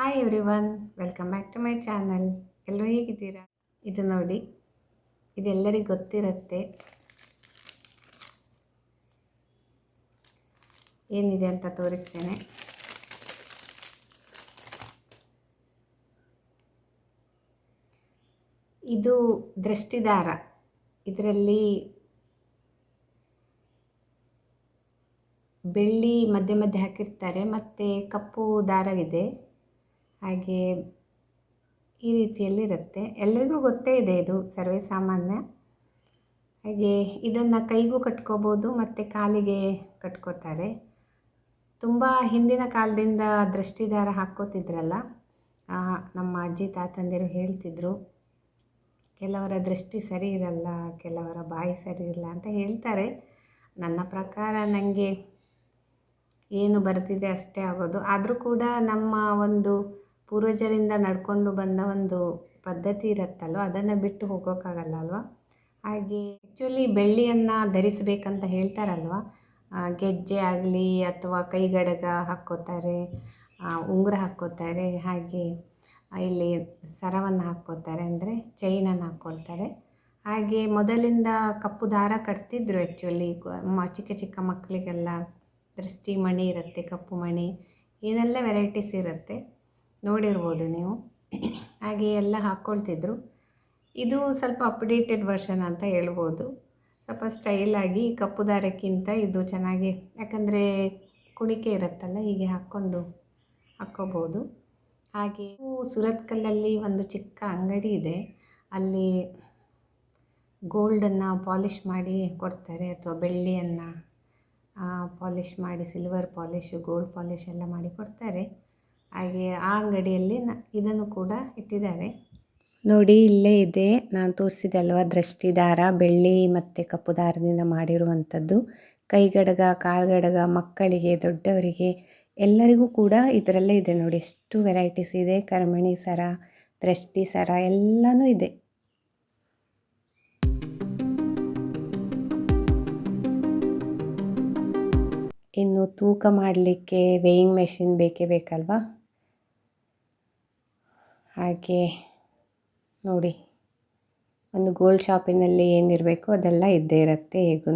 Hi everyone welcome back to my channel ಎಲ್ಲರೂ ಹೇಗಿದ್ದೀರಾ? ಇದು ನೋಡಿ, ಇದೆಲ್ಲರಿಗೂ ಗೊತ್ತಿರುತ್ತೆ. ಏನಿದೆ ಅಂತ ತೋರಿಸ್ತೇನೆ. ಇದು ದೃಷ್ಟಿದಾರ. ಇದರಲ್ಲಿ ಬೆಳ್ಳಿ ಮಧ್ಯೆ ಮಧ್ಯೆ ಹಾಕಿರ್ತಾರೆ, ಮತ್ತು ಕಪ್ಪು ದಾರವಿದೆ. ಹಾಗೆ ಈ ರೀತಿಯಲ್ಲಿ ಇರುತ್ತೆ ಎಲ್ಲರಿಗೂ ಗೊತ್ತೇ ಇದೆ ಇದು ಸರ್ವೇ ಸಾಮಾನ್ಯ. ಹಾಗೆ ಇದನ್ನು ಕೈಗೂ ಕಟ್ಕೋಬೋದು, ಮತ್ತು ಕಾಲಿಗೆ ಕಟ್ಕೋತಾರೆ. ತುಂಬ ಹಿಂದಿನ ಕಾಲದಿಂದ ದೃಷ್ಟಿದಾರ ಹಾಕ್ಕೋತಿದ್ರಲ್ಲ ನಮ್ಮ ಅಜ್ಜಿ ತಾತಂದಿರು ಹೇಳ್ತಿದ್ರು, ಕೆಲವರ ದೃಷ್ಟಿ ಸರಿ ಇರಲ್ಲ, ಕೆಲವರ ಬಾಯಿ ಸರಿ ಇರಲ್ಲ ಅಂತ ಹೇಳ್ತಾರೆ. ನನ್ನ ಪ್ರಕಾರ ನನಗೆ ಏನು ಬರ್ತಿದೆ ಅಷ್ಟೇ ಆಗೋದು. ಆದರೂ ಕೂಡ ನಮ್ಮ ಒಂದು ಪೂರ್ವಜರಿಂದ ನಡ್ಕೊಂಡು ಬಂದ ಒಂದು ಪದ್ಧತಿ ಇರುತ್ತಲ್ವ? ಅದನ್ನು ಬಿಟ್ಟು ಹೋಗೋಕ್ಕಾಗಲ್ಲ ಅಲ್ವಾ? ಹಾಗೆ ಆ್ಯಕ್ಚುಲಿ ಬೆಳ್ಳಿಯನ್ನು ಧರಿಸಬೇಕಂತ ಹೇಳ್ತಾರಲ್ವ? ಗೆಜ್ಜೆ ಆಗಲಿ ಅಥವಾ ಕೈಗಡಗ ಹಾಕ್ಕೋತಾರೆ ಉಂಗುರ ಹಾಕ್ಕೋತಾರೆ, ಹಾಗೆ ಇಲ್ಲಿ ಸರವನ್ನು ಹಾಕ್ಕೋತಾರೆ ಅಂದರೆ ಚೈನನ್ನು ಹಾಕ್ಕೊಳ್ತಾರೆ. ಹಾಗೆ ಮೊದಲಿಂದ ಕಪ್ಪು ದಾರ ಕಟ್ತಿದ್ರು ಆ್ಯಕ್ಚುಲಿ ಚಿಕ್ಕ ಚಿಕ್ಕ ಮಕ್ಕಳಿಗೆಲ್ಲ ದೃಷ್ಟಿ ಮಣಿ ಇರುತ್ತೆ, ಕಪ್ಪು ಮಣಿ, ಏನೆಲ್ಲ ವೆರೈಟೀಸ್ ಇರುತ್ತೆ. ನೋಡಿರ್ಬೋದು ನೀವು. ಹಾಗೆ ಎಲ್ಲ ಹಾಕ್ಕೊಳ್ತಿದ್ರು ಇದು ಸ್ವಲ್ಪ ಅಪ್ಡೇಟೆಡ್ ವರ್ಷನ್ ಅಂತ ಹೇಳ್ಬೋದು. ಸ್ವಲ್ಪ ಸ್ಟೈಲಾಗಿ ಕಪ್ಪು ದಾರಕ್ಕಿಂತ ಇದು ಚೆನ್ನಾಗಿ, ಯಾಕಂದರೆ ಕುಣಿಕೆ ಇರುತ್ತಲ್ಲ, ಹೀಗೆ ಹಾಕ್ಕೊಂಡು ಹಾಕ್ಕೋಬೋದು. ಹಾಗೆ ಸುರತ್ಕಲ್ಲಲ್ಲಿ ಒಂದು ಚಿಕ್ಕ ಅಂಗಡಿ ಇದೆ. ಅಲ್ಲಿ ಗೋಲ್ಡನ್ನು ಪಾಲಿಷ್ ಮಾಡಿ ಕೊಡ್ತಾರೆ, ಅಥವಾ ಬೆಳ್ಳಿಯನ್ನು ಪಾಲಿಷ್ ಮಾಡಿ ಸಿಲ್ವರ್ ಪಾಲಿಶು ಗೋಲ್ಡ್ ಪಾಲಿಶ್ ಎಲ್ಲ ಮಾಡಿ ಕೊಡ್ತಾರೆ. ಹಾಗೆ ಆ ಅಂಗಡಿಯಲ್ಲಿ ನ, ಇದನ್ನು ಕೂಡ ಇಟ್ಟಿದ್ದಾರೆ. ನೋಡಿ, ಇಲ್ಲೇ ಇದೆ. ನಾನು ತೋರಿಸಿದೆ ಅಲ್ವಾ ದೃಷ್ಟಿ ದಾರ ಬೆಳ್ಳಿ ಮತ್ತು ಕಪ್ಪು ದಾರದಿಂದ ಮಾಡಿರುವಂಥದ್ದು. ಕೈಗಡಗ, ಕಾಲ್ಗಡಗ, ಮಕ್ಕಳಿಗೆ, ದೊಡ್ಡವರಿಗೆ ಎಲ್ಲರಿಗೂ ಕೂಡ ಇದರಲ್ಲೇ ಇದೆ ನೋಡಿ. ಎಷ್ಟು ವೆರೈಟೀಸ್ ಇದೆ. ಕರ್ಮಣಿ ಸರ, ದೃಷ್ಟಿ ಸರ, ಎಲ್ಲನೂ ಇದೆ. ಇನ್ನು ತೂಕ ಮಾಡಲಿಕ್ಕೆ ವೇಯಿಂಗ್ ಮೆಷಿನ್ ಬೇಕೇ ಬೇಕಲ್ವಾ? ಹಾಗೆ ನೋಡಿ, ಒಂದು ಗೋಲ್ಡ್ ಶಾಪಿನಲ್ಲಿ ಏನಿರಬೇಕು ಅದೆಲ್ಲ ಇದ್ದೇ ಇರುತ್ತೆ ಹೇಗೂ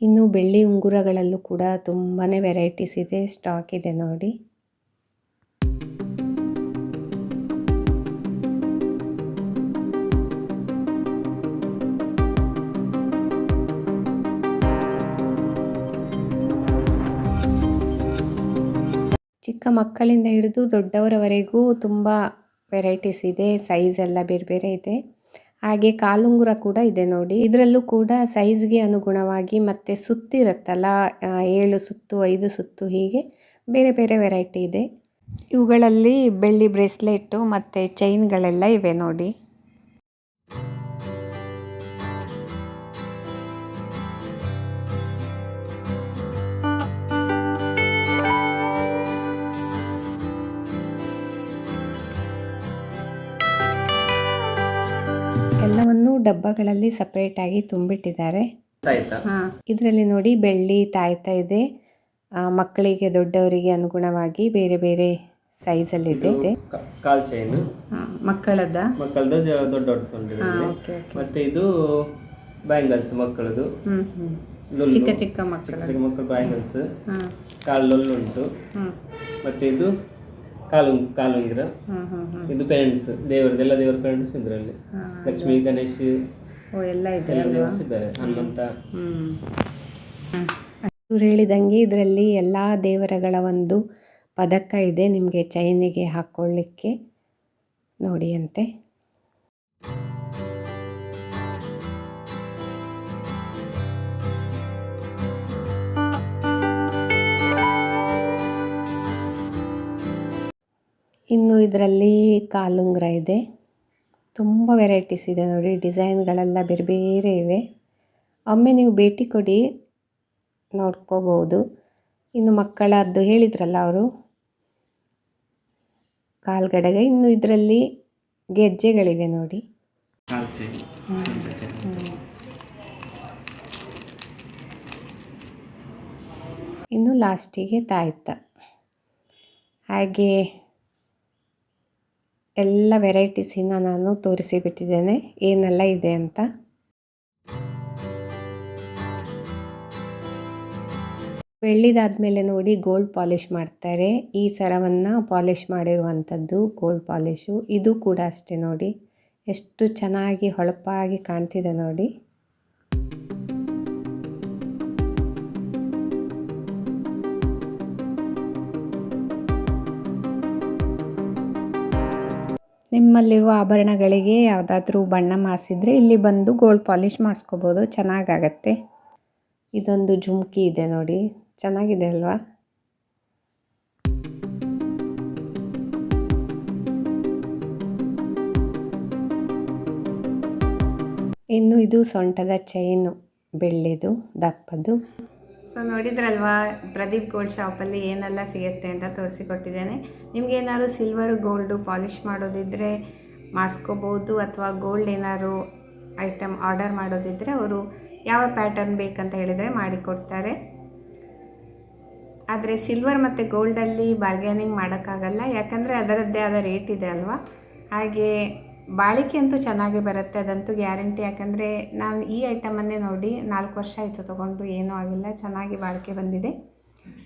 ಇನ್ನು ಬೆಳ್ಳಿ ಉಂಗುರಗಳಲ್ಲೂ ಕೂಡ ತುಂಬಾ ವೆರೈಟೀಸ್ ಇದೆ, ಸ್ಟಾಕ್ ಇದೆ ನೋಡಿ. ಚಿಕ್ಕ ಮಕ್ಕಳಿಂದ ಹಿಡಿದು ದೊಡ್ಡವರವರೆಗೂ ತುಂಬ ವೆರೈಟೀಸ್ ಇದೆ, ಸೈಜ್ ಎಲ್ಲ ಬೇರೆ ಬೇರೆ ಇದೆ. ಹಾಗೆ ಕಾಲುಂಗುರ ಕೂಡ ಇದೆ ನೋಡಿ. ಇದರಲ್ಲೂ ಕೂಡ ಸೈಜ್ಗೆ ಅನುಗುಣವಾಗಿ ಮತ್ತು ಸುತ್ತಿರುತ್ತಲ್ಲ ಏಳು ಸುತ್ತು, ಐದು ಸುತ್ತು ಹೀಗೆ ಬೇರೆ ಬೇರೆ ವೆರೈಟಿ ಇದೆ. ಇವುಗಳಲ್ಲಿ ಬೆಳ್ಳಿ ಬ್ರೇಸ್ಲೆಟ್ಟು ಮತ್ತು ಚೈನ್ಗಳೆಲ್ಲ ಇವೆ ನೋಡಿ. ಎಲ್ಲವನ್ನೂ ಡಬ್ಬಗಳಲ್ಲಿ ಸಪ್ರೇಟಾಗಿ ತುಂಬಿಟ್ಟಿದ್ದಾರೆ. ಆಯ್ತಾ ಇದರಲ್ಲಿ ನೋಡಿ ಬೆಳ್ಳಿ ತಾಯ್ತ ಇದೆ. ಮಕ್ಕಳಿಗೆ ದೊಡ್ಡವರಿಗೆ ಅನುಗುಣವಾಗಿ ಬೇರೆ ಬೇರೆ ಸೈಜಲ್ಲಿದೆ ಇದೆ. ಕ- ಕಾಲ್ ಚೈನ್ ಮಕ್ಕಳದ. ಮಕ್ಕಳದ ದೊಡ್ಡ ಮತ್ತೆ ಇದು ಬ್ಯಾಂಗಲ್ಸ್ ಮಕ್ಕಳದು. ಚಿಕ್ಕ ಚಿಕ್ಕ ಮಕ್ಕಳು ಚಿಕ್ಕ ಮಕ್ಕಳು ಬ್ಯಾಂಗಲ್ಸ್ ಕಾಲ್ ಉಂಟು ಮತ್ತೆ ಇದು ಕಾಲು ಕಾಲುಂಗಿರ. ಇದು ಪೇರೆಂಟ್ಸ್ ದೇವರದ್ದು ಎಲ್ಲ ದೇವರ ಪೇರೆಂಟ್ಸ್ ಇದರಲ್ಲಿ. ಲಕ್ಷ್ಮಿ ಗಣೇಶ್ ಎಲ್ಲ ದೇವರ್ಸ್ ಇದ್ದಾರೆ. ಹನುಮಂತ. ಇವ್ರು ಹೇಳಿದಂಗೆ ಇದರಲ್ಲಿ ಎಲ್ಲ ದೇವರಗಳ ಒಂದು ಪದಕ ಇದೆ ನಿಮಗೆ ಚೈನಿಗೆ ಹಾಕ್ಕೊಳ್ಳಿಕ್ಕೆ ನೋಡಿ ಅಂತೆ. ಇನ್ನು ಇದರಲ್ಲಿ ಕಾಲುಂಗುರ ಇದೆ. ತುಂಬ ವೆರೈಟೀಸ್ ಇದೆ ನೋಡಿ ಡಿಸೈನ್ಗಳೆಲ್ಲ ಬೇರೆ ಬೇರೆ ಇವೆ. ಒಮ್ಮೆ ನೀವು ಭೇಟಿ ಕೊಡಿ ನೋಡ್ಕೋಬೋದು. ಇನ್ನು ಮಕ್ಕಳದ್ದು ಹೇಳಿದ್ರಲ್ಲ ಅವರು? ಕಾಲ್ಗಡಗ ಇನ್ನು ಇದರಲ್ಲಿ ಗೆಜ್ಜೆಗಳಿವೆ ನೋಡಿ. ಇನ್ನು ಲಾಸ್ಟಿಗೆ ತಾಯ್ತ. ಹಾಗೆ ಎಲ್ಲ ವೆರೈಟೀಸಿನ ನಾನು ತೋರಿಸಿಬಿಟ್ಟಿದ್ದೇನೆ. ಏನೆಲ್ಲ ಇದೆ ಅಂತ. ಬೆಳ್ಳಿದಾದ್ಮೇಲೆ ನೋಡಿ ಗೋಲ್ಡ್ ಪಾಲಿಷ್ ಮಾಡ್ತಾರೆ. ಈ ಸರವನ್ನು ಪಾಲಿಷ್ ಮಾಡಿರುವಂಥದ್ದು ಗೋಲ್ಡ್ ಪಾಲಿಶು. ಇದು ಕೂಡ ಅಷ್ಟೇ ನೋಡಿ. ಎಷ್ಟು ಚೆನ್ನಾಗಿ ಹೊಳಪಾಗಿ ಕಾಣ್ತಿದೆ ನೋಡಿ. ನಿಮ್ಮಲ್ಲಿರುವ ಆಭರಣಗಳಿಗೆ ಯಾವುದಾದ್ರೂ ಬಣ್ಣ ಮಾಡಿಸಿದರೆ ಇಲ್ಲಿ ಬಂದು ಗೋಲ್ಡ್ ಪಾಲಿಷ್ ಮಾಡಿಸ್ಕೋಬೋದು. ಚೆನ್ನಾಗಾಗತ್ತೆ. ಇದೊಂದು ಜುಮ್ಕಿ ಇದೆ ನೋಡಿ. ಚೆನ್ನಾಗಿದೆ ಅಲ್ವಾ? ಇನ್ನು ಇದು ಸೊಂಟದ ಚೈನು, ಬೆಳ್ಳಿದು, ದಪ್ಪದು. ಸೊ ನೋಡಿದ್ರಲ್ವಾ, ಪ್ರದೀಪ್ ಗೋಲ್ಡ್ ಶಾಪಲ್ಲಿ ಏನೆಲ್ಲ ಸಿಗುತ್ತೆ ಅಂತ ತೋರಿಸಿಕೊಟ್ಟಿದ್ದೇನೆ. ನಿಮ್ಗೇನಾದ್ರು ಸಿಲ್ವರು ಗೋಲ್ಡು ಪಾಲಿಷ್ ಮಾಡೋದಿದ್ದರೆ ಮಾಡಿಸ್ಕೋಬೋದು ಅಥವಾ ಗೋಲ್ಡ್ ಏನಾದ್ರು ಐಟಮ್ ಆರ್ಡರ್ ಮಾಡೋದಿದ್ದರೆ ಅವರು ಯಾವ ಪ್ಯಾಟರ್ನ್ ಬೇಕಂತ ಹೇಳಿದರೆ ಮಾಡಿಕೊಡ್ತಾರೆ. ಆದರೆ ಸಿಲ್ವರ್ ಮತ್ತು ಗೋಲ್ಡಲ್ಲಿ ಬಾರ್ಗೇನಿಂಗ್ ಮಾಡೋಕ್ಕಾಗಲ್ಲ, ಯಾಕಂದರೆ ಅದರದ್ದೇ ಆದ ರೇಟ್ ಇದೆ ಅಲ್ವಾ? ಹಾಗೆ ಬಾಳಿಕೆ ಅಂತೂ ಚೆನ್ನಾಗಿ ಬರುತ್ತೆ, ಅದಂತೂ ಗ್ಯಾರಂಟಿ. ಯಾಕಂದರೆ ನಾನು ಈ ಐಟಮನ್ನೇ ನೋಡಿ ನಾಲ್ಕು ವರ್ಷ ಆಯಿತು ತೊಗೊಂಡು ಏನೂ ಆಗಿಲ್ಲ, ಚೆನ್ನಾಗಿ ಬಾಳಿಕೆ ಬಂದಿದೆ.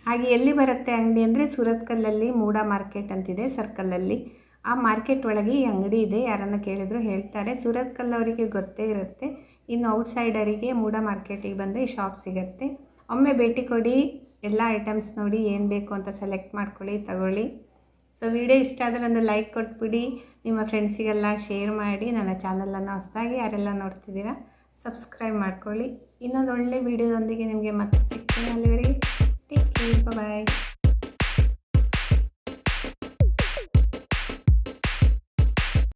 ಹಾಗೆ ಎಲ್ಲಿ ಬರುತ್ತೆ ಅಂಗಡಿ ಅಂದರೆ ಸುರತ್ಕಲ್ಲಲ್ಲಿ ಮೂಡ ಮಾರ್ಕೆಟ್ ಅಂತಿದೆ, ಸರ್ಕಲಲ್ಲಿ. ಆ ಮಾರ್ಕೆಟ್ ಒಳಗೆ ಈ ಅಂಗಡಿ ಇದೆ, ಯಾರನ್ನು ಕೇಳಿದ್ರು ಹೇಳ್ತಾರೆ. ಸುರತ್ಕಲ್ ಅವರಿಗೆ ಗೊತ್ತೇ ಇರುತ್ತೆ. ಇನ್ನು ಔಟ್ಸೈಡರಿಗೆ ಮೂಡ ಮಾರ್ಕೆಟಿಗೆ ಬಂದರೆ ಈ ಶಾಪ್ ಸಿಗುತ್ತೆ. ಒಮ್ಮೆ ಭೇಟಿ ಕೊಡಿ, ಎಲ್ಲ ಐಟಮ್ಸ್ ನೋಡಿ ಏನು ಬೇಕು ಅಂತ ಸೆಲೆಕ್ಟ್ ಮಾಡ್ಕೊಳ್ಳಿ, ತಗೊಳ್ಳಿ. ಸೊ ವಿಡಿಯೋ ಇಷ್ಟ ಆದರೆ ಒಂದು ಲೈಕ್ ಕೊಟ್ಬಿಡಿ, ನಿಮ್ಮ ಫ್ರೆಂಡ್ಸಿಗೆಲ್ಲ ಶೇರ್ ಮಾಡಿ, ನನ್ನ ಚಾನಲನ್ನು ಹೊಸದಾಗಿ ಯಾರೆಲ್ಲ ನೋಡ್ತಿದ್ದೀರಾ, ಸಬ್ಸ್ಕ್ರೈಬ್ ಮಾಡ್ಕೊಳ್ಳಿ. ಇನ್ನೊಂದು ಒಳ್ಳೆ ವಿಡಿಯೋದೊಂದಿಗೆ ನಿಮಗೆ ಮತ್ತೆ ಸಿಗ್ತೀನಿ ಅಲ್ಲಿವರೆಗೆ. Take care bye